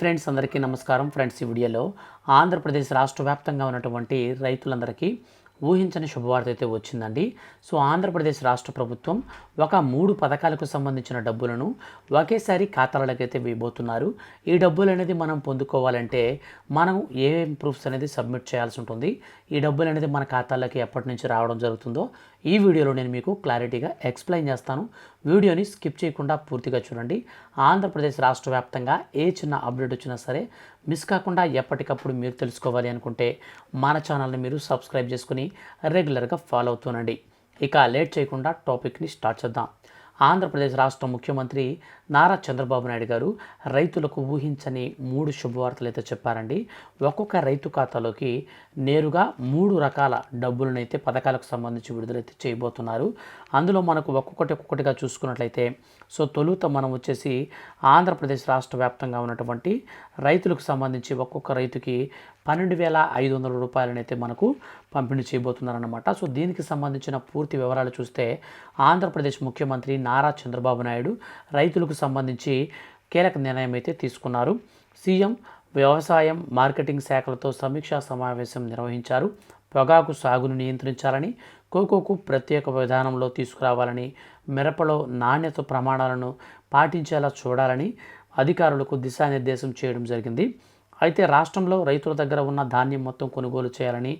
Friends అందరికీ నమస్కారం. Friends ఈ వీడియోలో ఆంధ్రప్రదేశ్ రాష్ట్ర వ్యాప్తంగా ఉన్నటువంటి రైతులందరికీ ఊహించని శుభవార్త అయితే వచ్చిందండి. సో ఆంధ్రప్రదేశ్ రాష్ట్ర ప్రభుత్వం ఒక మూడు పథకాలకు సంబంధించిన డబ్బులను ఒకేసారి ఖాతాలలోకి అయితే వేయబోతున్నారు. ఈ డబ్బులు అనేది మనం పొందుకోవాలంటే మనం ఏ ప్రూఫ్స్ అనేది సబ్మిట్ చేయాల్సి ఉంటుంది. ఈ డబ్బులు అనేది మన ఖాతాలోకి ఎప్పటి నుంచి రావడం జరుగుతుందో ఈ వీడియోలో నేను మీకు క్లారిటీగా ఎక్స్ప్లెయిన్ చేస్తాను. వీడియోని స్కిప్ చేయకుండా పూర్తిగా చూడండి. ఆంధ్రప్రదేశ్ రాష్ట్ర వ్యాప్తంగా ఏ చిన్న అప్డేట్ వచ్చినా సరే మిస్ కాకుండా ఎప్పటికప్పుడు మీరు తెలుసుకోవాలి అనుకుంటే మన ఛానల్ని మీరు సబ్స్క్రైబ్ చేసుకుని రెగ్యులర్గా ఫాలో అవుతుండండి ఇక లేట్ చేయకుండా టాపిక్ని స్టార్ట్ చేద్దాం. ఆంధ్రప్రదేశ్ రాష్ట్ర ముఖ్యమంత్రి నారా చంద్రబాబు నాయుడు గారు రైతులకు ఊహించని మూడు శుభవార్తలు అయితే చెప్పారండి. ఒక్కొక్క రైతు ఖాతాలోకి నేరుగా మూడు రకాల డబ్బులనైతే పథకాలకు సంబంధించి విడుదలైతే చేయబోతున్నారు. అందులో మనకు ఒక్కొక్కటి ఒక్కొక్కటిగా చూసుకున్నట్లయితే సో తొలుత మనం వచ్చేసి ఆంధ్రప్రదేశ్ రాష్ట్ర వ్యాప్తంగా ఉన్నటువంటి రైతులకు సంబంధించి ఒక్కొక్క రైతుకి పన్నెండు వేల ఐదు వందల రూపాయలనైతే మనకు పంపిణీ చేయబోతున్నారన్నమాట. సో దీనికి సంబంధించిన పూర్తి వివరాలు చూస్తే ఆంధ్రప్రదేశ్ ముఖ్యమంత్రి నారా చంద్రబాబు నాయుడు రైతులకు సంబంధించి కీలక నిర్ణయం అయితే తీసుకున్నారు. సీఎం వ్యవసాయం మార్కెటింగ్ శాఖలతో సమీక్షా సమావేశం నిర్వహించారు. పొగాకు సాగును నియంత్రించాలని కోకోకు ప్రత్యేక విధానంలో తీసుకురావాలని మిరపలో నాణ్యత ప్రమాణాలను పాటించేలా చూడాలని అధికారులకు దిశానిర్దేశం చేయడం జరిగింది. అయితే రాష్ట్రంలో రైతుల దగ్గర ఉన్న ధాన్యం మొత్తం కొనుగోలు చేయాలని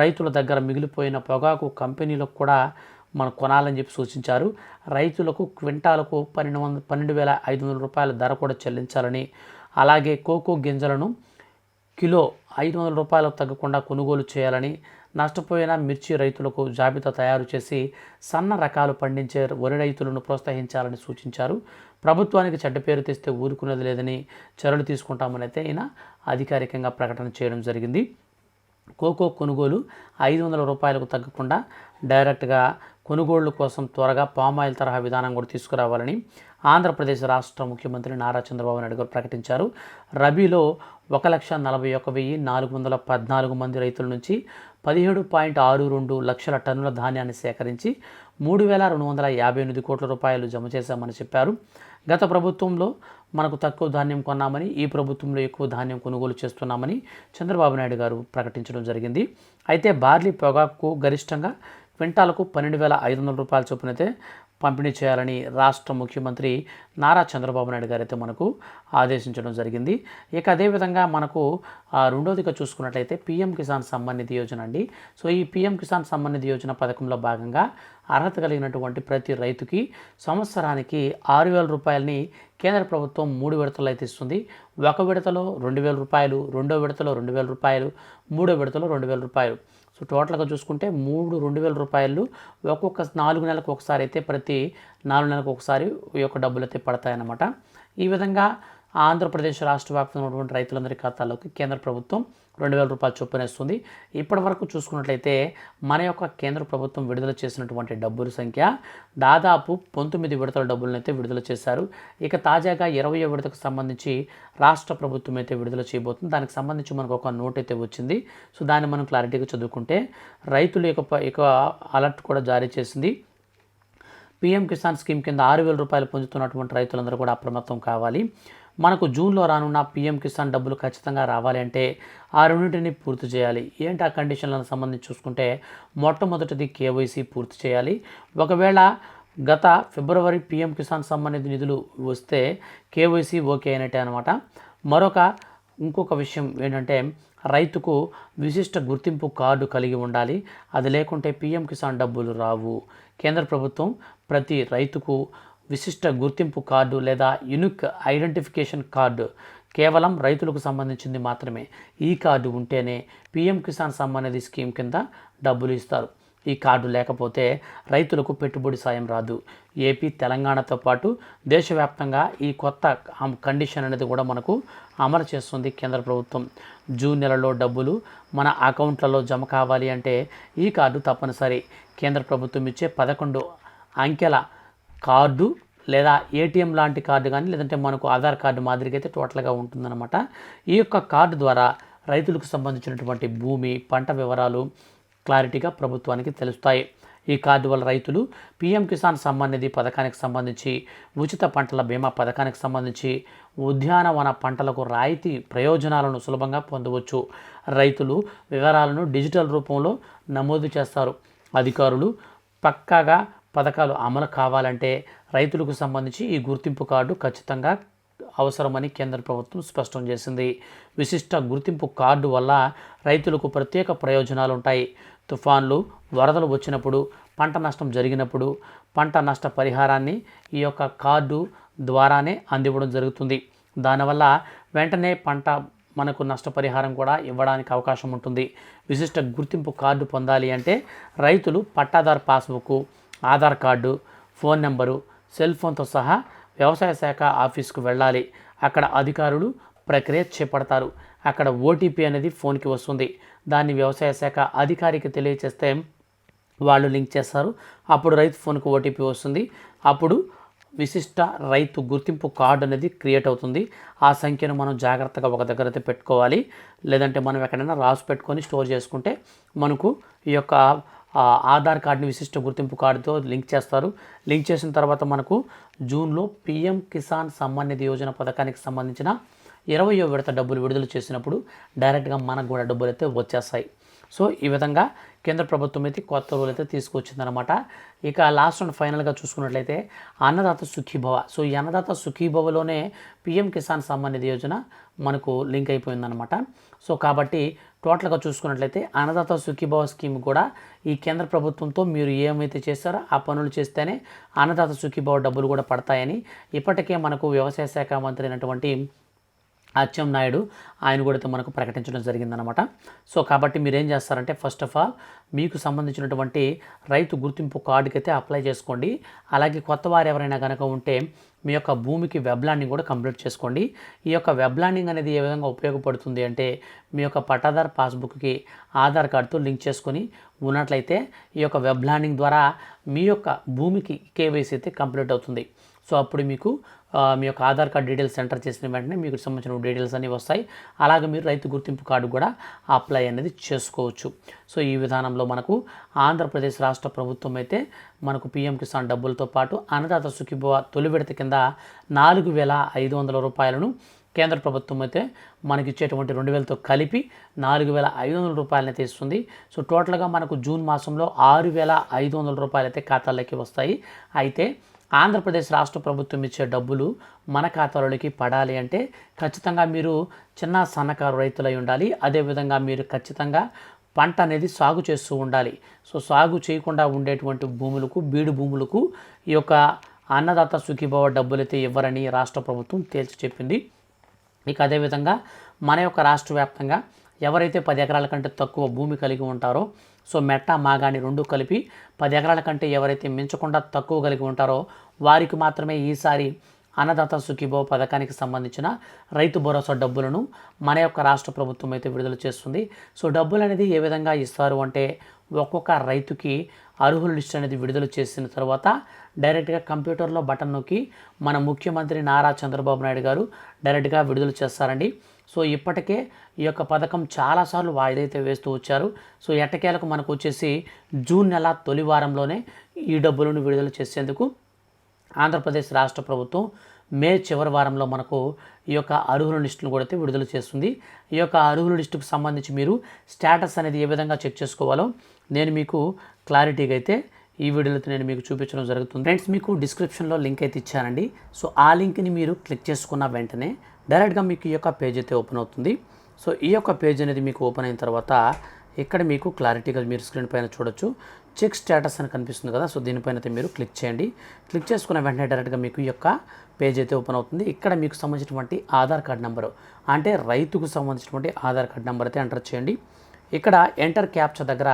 రైతుల దగ్గర మిగిలిపోయిన పొగాకు కంపెనీలకు కూడా మనం కొనాలని చెప్పి సూచించారు. రైతులకు క్వింటాలకు పన్నెండు వందల పన్నెండు వేల ఐదు వందల రూపాయల ధర కూడా చెల్లించాలని. అలాగే కోకో గింజలను కిలో ఐదు వందల రూపాయలకు తగ్గకుండా కొనుగోలు చేయాలని నష్టపోయిన మిర్చి రైతులకు జాబితా తయారు చేసి సన్న రకాలు పండించే వరి రైతులను ప్రోత్సహించాలని సూచించారు. ప్రభుత్వానికి చెడ్డ పేరు తెస్తే ఊరుకునేది లేదని చర్యలు తీసుకుంటామని అయితే ఈయన అధికారికంగా ప్రకటన చేయడం జరిగింది. కోకో కొనుగోలు ఐదు వందల రూపాయలకు తగ్గకుండా డైరెక్ట్గా కొనుగోళ్ళ కోసం త్వరగా పామాయిల్ తరహా విధానం కూడా తీసుకురావాలని ఆంధ్రప్రదేశ్ రాష్ట్ర ముఖ్యమంత్రి నారా చంద్రబాబు నాయుడు గారు ప్రకటించారు. రబీలో ఒక లక్ష నలభై ఒక వెయ్యి నాలుగు వందల పద్నాలుగు మంది రైతుల నుంచి పదిహేడు పాయింట్ ఆరు రెండు లక్షల టన్నుల ధాన్యాన్ని సేకరించి మూడు వేల రెండు వందల యాభై ఎనిమిది కోట్ల రూపాయలు జమ చేశామని చెప్పారు. గత ప్రభుత్వంలో మనకు తక్కువ ధాన్యం కొన్నామని ఈ ప్రభుత్వంలో ఎక్కువ ధాన్యం కొనుగోలు చేస్తున్నామని చంద్రబాబు నాయుడు గారు ప్రకటించడం జరిగింది. అయితే బార్లీ పొగాకు గరిష్టంగా క్వింటాలకు పన్నెండు వేల ఐదు వందల రూపాయల చొప్పునైతే పంపిణీ చేయాలని రాష్ట్ర ముఖ్యమంత్రి నారా చంద్రబాబు నాయుడు గారు అయితే మనకు ఆదేశించడం జరిగింది. ఇక అదేవిధంగా మనకు ఆ, రెండోదిగా చూసుకున్నట్లయితే పీఎం కిసాన్ సమ్మాన్ నిధి యోజన అండి. సో ఈ పీఎం కిసాన్ సమ్మాన్ నిధి యోజన పథకంలో భాగంగా అర్హత కలిగినటువంటి ప్రతి రైతుకి సంవత్సరానికి ఆరు వేల రూపాయలని కేంద్ర ప్రభుత్వం మూడు విడతలు అయితే ఇస్తుంది. ఒక విడతలో రెండు వేల రూపాయలు రెండో విడతలో రెండు వేల రూపాయలు మూడో విడతలో రెండు వేల రూపాయలు. సో టోటల్గా చూసుకుంటే మూడు రెండు వేల రూపాయలు ఒక్కొక్క నాలుగు నెలలకు ఒకసారి అయితే ప్రతి నాలుగు నెలలకు ఒకసారి ఈ యొక్క డబ్బులు అయితే పడతాయన్నమాట. ఈ విధంగా ఆంధ్రప్రదేశ్ రాష్ట్ర వ్యాప్తంగా ఉన్నటువంటి రైతులందరి ఖాతాలోకి కేంద్ర ప్రభుత్వం రెండు వేల రూపాయలు చొప్పున ఇస్తుంది ఇప్పటి వరకు చూసుకున్నట్లయితే మన యొక్క కేంద్ర ప్రభుత్వం విడుదల చేసినటువంటి డబ్బుల సంఖ్య దాదాపు పంతొమ్మిది విడతల డబ్బులను అయితే విడుదల చేశారు. ఇక తాజాగా ఇరవై విడతకు సంబంధించి రాష్ట్ర ప్రభుత్వం అయితే విడుదల చేయబోతుంది. దానికి సంబంధించి మనకు ఒక నోట్ అయితే వచ్చింది. సో దాన్ని మనం క్లారిటీగా చదువుకుంటే రైతులు ఇక ఇక అలర్ట్ కూడా జారీ చేసింది. పీఎం కిసాన్ స్కీమ్ కింద ఆరు వేల రూపాయలు పొందుతున్నటువంటి రైతులందరూ కూడా అప్రమత్తం కావాలి. మనకు జూన్లో రానున్న పీఎం కిసాన్ డబ్బులు ఖచ్చితంగా రావాలి అంటే ఆ రెండింటిని పూర్తి చేయాలి. ఏంటి ఆ కండిషన్లను సంబంధించి చూసుకుంటే మొట్టమొదటిది కేవైసీ పూర్తి చేయాలి. ఒకవేళ గత ఫిబ్రవరి పీఎం కిసాన్ సంబంధిత నిధులు వస్తే కేవైసీ ఓకే అయినట్టే అనమాట మరొక ఇంకొక విషయం ఏంటంటే రైతుకు విశిష్ట గుర్తింపు కార్డు కలిగి ఉండాలి. అది లేకుంటే పీఎం కిసాన్ డబ్బులు రావు. కేంద్ర ప్రభుత్వం ప్రతి రైతుకు విశిష్ట గుర్తింపు కార్డు లేదా యునిక్ ఐడెంటిఫికేషన్ కార్డు కేవలం రైతులకు సంబంధించింది మాత్రమే. ఈ కార్డు ఉంటేనే పీఎం కిసాన్ సమ్మాన్ నిధి స్కీమ్ కింద డబ్బులు ఇస్తారు. ఈ కార్డు లేకపోతే రైతులకు పెట్టుబడి సాయం రాదు. ఏపీ తెలంగాణతో పాటు దేశవ్యాప్తంగా ఈ కొత్త కండిషన్ అనేది కూడా మనకు అమలు చేస్తుంది కేంద్ర ప్రభుత్వం. జూన్ నెలలో డబ్బులు మన అకౌంట్లలో జమ కావాలి అంటే ఈ కార్డు తప్పనిసరి. కేంద్ర ప్రభుత్వం ఇచ్చే పదకొండు అంకెల కార్డు లేదా ఏటీఎం లాంటి కార్డు కానీ లేదంటే మనకు ఆధార్ కార్డు మాదిరిగా అయితే టోటల్గా ఉంటుందన్నమాట. ఈ యొక్క కార్డు ద్వారా రైతులకు సంబంధించినటువంటి భూమి పంట వివరాలు క్లారిటీగా ప్రభుత్వానికి తెలుస్తాయి. ఈ కార్డు వల్ల రైతులు పీఎం కిసాన్ సమ్మాన్ నిధి పథకానికి సంబంధించి ఉచిత పంటల బీమా పథకానికి సంబంధించి ఉద్యానవన పంటలకు రాయితీ ప్రయోజనాలను సులభంగా పొందవచ్చు. రైతులు వివరాలను డిజిటల్ రూపంలో నమోదు చేస్తారు. అధికారులు పక్కాగా పథకాలు అమలు కావాలంటే రైతులకు సంబంధించి ఈ గుర్తింపు కార్డు ఖచ్చితంగా అవసరమని కేంద్ర ప్రభుత్వం స్పష్టం చేసింది. విశిష్ట గుర్తింపు కార్డు వల్ల రైతులకు ప్రత్యేక ప్రయోజనాలు ఉంటాయి తుఫాన్లు వరదలు వచ్చినప్పుడు పంట నష్టం జరిగినప్పుడు పంట నష్ట పరిహారాన్ని ఈ యొక్క కార్డు ద్వారానే అందివ్వడం జరుగుతుంది. దానివల్ల వెంటనే పంట మనకు నష్టపరిహారం కూడా ఇవ్వడానికి అవకాశం ఉంటుంది. విశిష్ట గుర్తింపు కార్డు పొందాలి అంటే రైతులు పట్టాదారు passbook Aadhaar card phone number cell ఫోన్తో సహా వ్యవసాయ శాఖ ఆఫీస్కు వెళ్ళాలి. అక్కడ అధికారులు ప్రక్రియ చేపడతారు. అక్కడ ఓటీపీ అనేది ఫోన్కి వస్తుంది. దాన్ని వ్యవసాయ శాఖ అధికారికి తెలియచేస్తే వాళ్ళు లింక్ చేస్తారు. అప్పుడు రైతు ఫోన్కు ఓటీపీ వస్తుంది. అప్పుడు విశిష్ట రైతు గుర్తింపు కార్డు అనేది క్రియేట్ అవుతుంది. ఆ సంఖ్యను మనం జాగ్రత్తగా ఒక దగ్గర అయితే పెట్టుకోవాలి. లేదంటే మనం ఎక్కడైనా రాసి పెట్టుకొని స్టోర్ చేసుకుంటే మనకు ఈ యొక్క ఆధార్ కార్డుని విశిష్ట గుర్తింపు కార్డుతో లింక్ చేస్తారు. లింక్ చేసిన తర్వాత మనకు జూన్లో పిఎం కిసాన్ సమ్మాన్ నిధి యోజన పథకానికి సంబంధించిన ఇరవయో విడత డబ్బులు విడుదల చేసినప్పుడు డైరెక్ట్గా మనకు కూడా డబ్బులు అయితే వచ్చేస్తాయి. సో ఈ విధంగా కేంద్ర ప్రభుత్వం అయితే కొత్త రూల్ అయితే తీసుకొచ్చిందనమాట ఇక లాస్ట్ అండ్ ఫైనల్గా చూసుకున్నట్లయితే అన్నదాత సుఖీభవ. సో ఈ అన్నదాత సుఖీభవలోనే పిఎం కిసాన్ సమ్మాన్ నిధి యోజన మనకు లింక్ అయిపోయిందనమాట సో కాబట్టి టోటల్గా చూసుకున్నట్లయితే అన్నదాత సుఖీభవ స్కీమ్ కూడా ఈ కేంద్ర ప్రభుత్వంతో మీరు ఏమైతే చేస్తారో ఆ పనులు చేస్తేనే అన్నదాత సుఖీభవ డబ్బులు కూడా పడతాయని ఇప్పటికే మనకు వ్యవసాయ శాఖ మంత్రి అయినటువంటి అచ్చెం నాయుడు ఆయన కూడా అయితే మనకు ప్రకటించడం జరిగిందనమాట సో కాబట్టి మీరు ఏం చేస్తారంటే ఫస్ట్ ఆఫ్ ఆల్ మీకు సంబంధించినటువంటి రైతు గుర్తింపు కార్డుకి అయితే అప్లై చేసుకోండి. అలాగే కొత్త వారు ఎవరైనా కనుక ఉంటే మీ యొక్క భూమికి వెబ్ ల్యాండింగ్ కూడా కంప్లీట్ చేసుకోండి. ఈ యొక్క వెబ్ ల్యాండింగ్ అనేది ఏ విధంగా ఉపయోగపడుతుంది అంటే మీ యొక్క పట్టాదార్ పాస్బుక్కి ఆధార్ కార్డుతో లింక్ చేసుకొని ఉన్నట్లయితే ఈ యొక్క వెబ్ ల్యాండింగ్ ద్వారా మీ యొక్క భూమికి కేవైసీ అయితే కంప్లీట్ అవుతుంది. సో అప్పుడు మీకు మీ యొక్క ఆధార్ కార్డ్ డీటెయిల్స్ ఎంటర్ చేసిన వెంటనే మీకు సంబంధించిన డీటెయిల్స్ అనేవి వస్తాయి. అలాగే మీరు రైతు గుర్తింపు కార్డు కూడా అప్లై అనేది చేసుకోవచ్చు. సో ఈ విధానంలో మనకు ఆంధ్రప్రదేశ్ రాష్ట్ర ప్రభుత్వం అయితే మనకు పిఎం కిసాన్ డబ్బులతో పాటు అన్నదాత సుఖీభవ తొలి విడత కింద నాలుగు వేల ఐదు వందల రూపాయలను కేంద్ర ప్రభుత్వం అయితే మనకి ఇచ్చేటువంటి రెండు వేలతో కలిపి నాలుగు వేల ఐదు వందల రూపాయలని అయితే ఇస్తుంది సో టోటల్గా మనకు జూన్ మాసంలో ఆరు వేల ఐదు వందల రూపాయలు అయితే ఖాతాలోకి వస్తాయి. అయితే ఆంధ్రప్రదేశ్ రాష్ట్ర ప్రభుత్వం ఇచ్చే డబ్బులు మన ఖాతాలోకి పడాలి అంటే ఖచ్చితంగా మీరు చిన్న సన్నకారు రైతులై ఉండాలి. అదేవిధంగా మీరు ఖచ్చితంగా పంట అనేది సాగు చేస్తూ ఉండాలి. సో సాగు చేయకుండా ఉండేటువంటి భూములకు బీడు భూములకు ఈ యొక్క అన్నదాత సుఖీభవ డబ్బులైతే ఇవ్వరని రాష్ట్ర ప్రభుత్వం తేల్చి చెప్పింది. ఇక అదేవిధంగా మన యొక్క రాష్ట్ర వ్యాప్తంగా ఎవరైతే పది ఎకరాల కంటే తక్కువ భూమి కలిగి ఉంటారో సో మెట్ట మాగాని రెండు కలిపి పది ఎకరాల కంటే ఎవరైతే మించకుండా తక్కువ కలిగి ఉంటారో వారికి మాత్రమే ఈసారి అన్నదాత సుఖీభో పథకానికి సంబంధించిన రైతు భరోసా డబ్బులను మన యొక్క రాష్ట్ర ప్రభుత్వం అయితే విడుదల చేస్తుంది. సో డబ్బులు అనేది ఏ విధంగా ఇస్తారు అంటే ఒక్కొక్క రైతుకి అర్హుల లిస్ట్ అనేది విడుదల చేసిన తర్వాత డైరెక్ట్గా కంప్యూటర్లో బటన్ నొక్కి మన ముఖ్యమంత్రి నారా చంద్రబాబు నాయుడు గారు డైరెక్ట్గా విడుదల చేస్తారండి. సో ఇప్పటికే ఈ యొక్క పథకం చాలాసార్లు వాయిదైతే వేస్తూ వచ్చారు. సో ఎట్టకేలకు మనకు వచ్చేసి జూన్ నెల తొలి వారంలోనే ఈ డబ్బులను విడుదల చేసేందుకు ఆంధ్రప్రదేశ్ రాష్ట్ర ప్రభుత్వం మే చివరి వారంలో మనకు ఈ యొక్క అర్హుల లిస్టును కూడా అయితే విడుదల చేస్తుంది. ఈ యొక్క అర్హుల లిస్టుకు సంబంధించి మీరు స్టేటస్ అనేది ఏ విధంగా చెక్ చేసుకోవాలో నేను మీకు క్లారిటీగా అయితే ఈ వీడియోలో నేను మీకు చూపించడం జరుగుతుంది. ఫ్రెండ్స్ మీకు డిస్క్రిప్షన్లో లింక్ అయితే ఇచ్చానండి. సో ఆ లింక్ని మీరు క్లిక్ చేసుకున్న వెంటనే డైరెక్ట్గా మీకు ఈ యొక్క పేజ్ అయితే ఓపెన్ అవుతుంది. సో ఈ యొక్క పేజ్ అనేది మీకు ఓపెన్ అయిన తర్వాత ఇక్కడ మీకు క్లారిటీగా మీరు స్క్రీన్ పైన చూడొచ్చు. చెక్ స్టేటస్ అని కనిపిస్తుంది కదా సో దీనిపైన అయితే మీరు క్లిక్ చేయండి. క్లిక్ చేసుకున్న వెంటనే డైరెక్ట్గా మీకు ఈ యొక్క పేజ్ అయితే ఓపెన్ అవుతుంది. ఇక్కడ మీకు సంబంధించినటువంటి ఆధార్ కార్డ్ నెంబరు అంటే రైతుకు సంబంధించినటువంటి ఆధార్ కార్డ్ నెంబర్ అయితే ఎంటర్ చేయండి. ఇక్కడ ఎంటర్ క్యాప్చర్ దగ్గర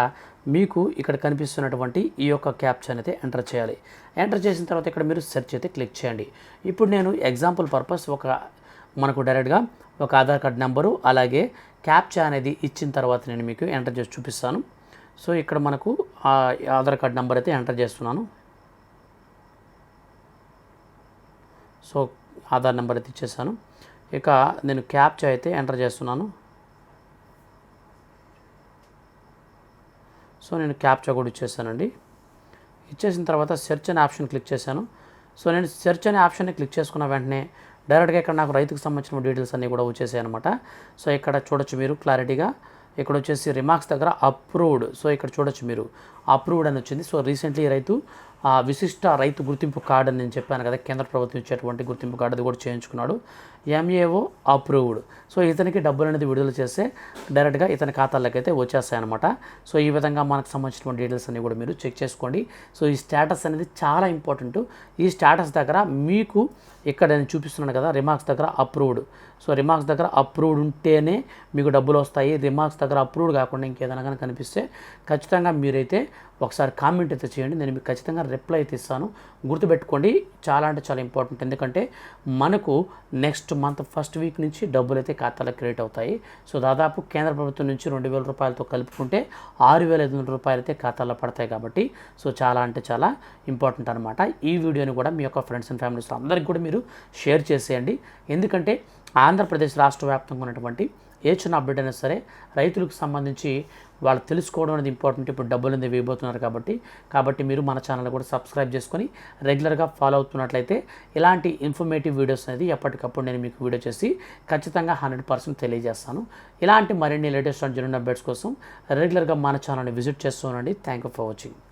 మీకు ఇక్కడ కనిపిస్తున్నటువంటి ఈ యొక్క క్యాప్చర్ అయితే ఎంటర్ చేయాలి. ఎంటర్ చేసిన తర్వాత ఇక్కడ మీరు సెర్చ్ అయితే క్లిక్ చేయండి. ఇప్పుడు నేను ఎగ్జాంపుల్ పర్పస్ ఒక మనకు డైరెక్ట్గా ఒక ఆధార్ కార్డ్ నెంబరు అలాగే క్యాప్చా అనేది ఇచ్చిన తర్వాత నేను మీకు ఎంటర్ చేసి చూపిస్తాను. సో ఇక్కడ మనకు ఆధార్ కార్డ్ నెంబర్ అయితే ఎంటర్ చేస్తున్నాను. సో ఆధార్ నెంబర్ అయితే ఇచ్చేసాను. ఇక నేను క్యాప్చా అయితే ఎంటర్ చేస్తున్నాను. సో నేను క్యాప్చా కూడా ఇచ్చేసానండి. ఇచ్చేసిన తర్వాత సెర్చ్ అనే ఆప్షన్ క్లిక్ చేశాను. సో నేను సెర్చ్ అనే ఆప్షన్ని క్లిక్ చేసుకున్న వెంటనే డైరెక్ట్గా ఇక్కడ నాకు రైతుకు సంబంధించిన డీటెయిల్స్ అన్నీ కూడా వచ్చేసాయి అనమాట సో ఇక్కడ చూడొచ్చు మీరు క్లారిటీగా. ఇక్కడ వచ్చేసి రిమార్క్స్ దగ్గర అప్రూవ్డ్ సో ఇక్కడ చూడొచ్చు మీరు. అప్రూవ్డ్ అని వచ్చింది. సో రీసెంట్లీ రైతు ఆ, విశిష్ట రైతు గుర్తింపు కార్డు అని నేను చెప్పాను కదా కేంద్ర ప్రభుత్వం ఇచ్చేటువంటి గుర్తింపు కార్డు అది కూడా చేయించుకున్నాడు. ఎంఏఓ అప్రూవ్డ్ సో ఇతనికి డబ్బులు అనేది విడుదల చేస్తే డైరెక్ట్గా ఇతని ఖాతాలకు అయితే వచ్చేస్తాయన్నమాట. సో ఈ విధంగా మనకు సంబంధించిన డీటెయిల్స్ అన్ని కూడా మీరు చెక్ చేసుకోండి. సో ఈ స్టేటస్ అనేది చాలా ఇంపార్టెంట్ ఈ స్టేటస్ దగ్గర మీకు ఇక్కడ నేను చూపిస్తున్నాను కదా రిమార్క్స్ దగ్గర అప్రూవ్డ్ సో రిమార్క్స్ దగ్గర అప్రూవ్డ్ ఉంటేనే మీకు డబ్బులు వస్తాయి. రిమార్క్స్ దగ్గర అప్రూవ్డ్ కాకుండా ఇంకేదైనా కానీ కనిపిస్తే ఖచ్చితంగా మీరైతే ఒకసారి కామెంట్ అయితే చేయండి. నేను మీకు ఖచ్చితంగా రిప్లై అయితే ఇస్తాను. గుర్తుపెట్టుకోండి చాలా అంటే చాలా ఇంపార్టెంట్ ఎందుకంటే మనకు నెక్స్ట్ మంత్ ఫస్ట్ వీక్ నుంచి డబ్బులు అయితే ఖాతాలో క్రియేట్ అవుతాయి. సో దాదాపు కేంద్ర ప్రభుత్వం నుంచి రెండు వేల రూపాయలతో కలుపుకుంటే ఆరు వేల ఐదు వందల రూపాయలు అయితే ఖాతాలో పడతాయి కాబట్టి సో చాలా అంటే చాలా ఇంపార్టెంట్ అనమాట ఈ వీడియోని కూడా మీ యొక్క ఫ్రెండ్స్ అండ్ ఫ్యామిలీస్ అందరికీ కూడా మీరు షేర్ చేసేయండి. ఎందుకంటే ఆంధ్రప్రదేశ్ రాష్ట్ర వ్యాప్తంగా ఉన్నటువంటి ఏ చిన్న అప్డేట్ అయినా సరే రైతులకు సంబంధించి వాళ్ళు తెలుసుకోవడం అనేది ఇంపార్టెంట్ ఇప్పుడు డబ్బులు అనేది వేయబోతున్నారు కాబట్టి కాబట్టి మీరు మన ఛానల్ కూడా సబ్స్క్రైబ్ చేసుకొని రెగ్యులర్గా ఫాలో అవుతున్నట్లయితే ఇలాంటి ఇన్ఫర్మేటివ్ వీడియోస్ అనేది ఎప్పటికప్పుడు నేను మీకు వీడియో చేసి ఖచ్చితంగా హండ్రెడ్ పర్సెంట్ తెలియజేస్తాను. ఇలాంటి మరిన్ని లేటెస్ట్ అండ్ జనరల్ అప్డేట్స్ కోసం రెగ్యులర్గా మన ఛానల్ని విజిట్ చేస్తూ ఉండండి. Thank you for watching